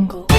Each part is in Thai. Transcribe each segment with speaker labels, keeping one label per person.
Speaker 1: jungle.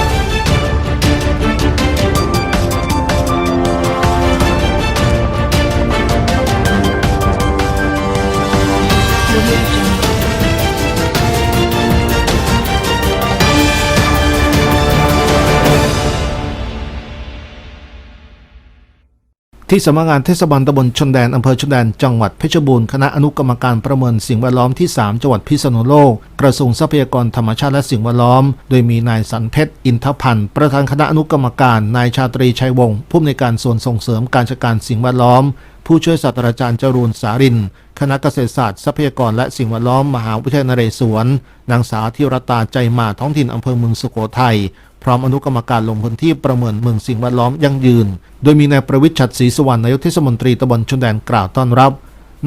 Speaker 2: ที่สำนักงานเทศบาลตำบลชนแดนอำเภอชนแดนจังหวัดเพชรบูรณ์คณะอนุกรรมการประเมินสิ่งแวดล้อมที่ 3 จังหวัดพิษณุโลก กระทรวงทรัพยากรธรรมชาติและสิ่งแวดล้อม โดยมีนายสันเพชรอินทพันธ์ ประธานคณะอนุกรรมการ นายชาตรีชัยวงศ์ผู้อำนวยการส่วนส่งเสริมการจัดการสิ่งแวดล้อม ผู้ช่วยศาสตราจารย์จรูนสาริน คณะเกษตรศาสตร์ทรัพยากรและสิ่งแวดล้อมมหาวิทยาลัยนเรศวร นางสาวธิรตาใจมาท้องถิ่นอำเภอเมืองสุโขทัยพร้อมอนุกรรมการลงพื้นที่ประเมินเมืองสิ่งแวดล้อมยั่งยืน โดยมีนายประวิทย์ชัดศรีสวรรณนายกเทศมนตรีตำบลชนแดนกล่าวต้อนรับ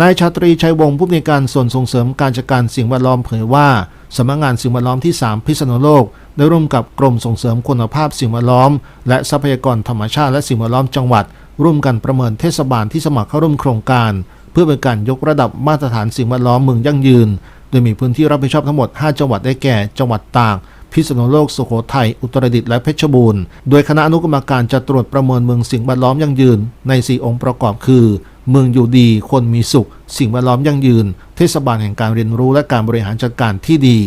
Speaker 2: นายชาตรีชัยวงศ์ผู้อำนวยการส่วนส่งเสริมการจัดการสิ่งแวดล้อมเผยว่าสำนักงานสิ่งแวดล้อมที่ 3 พิษณุโลก ได้ร่วมกับกรมส่งเสริมคุณภาพสิ่งแวดล้อม และทรัพยากรธรรมชาติและสิ่งแวดล้อมจังหวัด ร่วมกันประเมินเทศบาลที่สมัครเข้าร่วมโครงการ เพื่อเป็นการยกระดับมาตรฐานสิ่งแวดล้อมเมืองยั่งยืน โดยมีพื้นที่รับผิดชอบทั้งหมด 5 จังหวัดได้แก่ จังหวัดตากพิษณุโลกสุโขทัยอุตรดิตถ์และเพชรบูรณ์ โดยคณะอนุกรรมการจะตรวจประเมินเมืองสิ่งแวดล้อมยั่งยืน ใน 4 องค์ประกอบคือ เมืองอยู่ดี คนมีสุข สิ่งแวดล้อมยั่งยืน เทศบาลแห่งการเรียนรู้และการบริหารจัดการที่ดี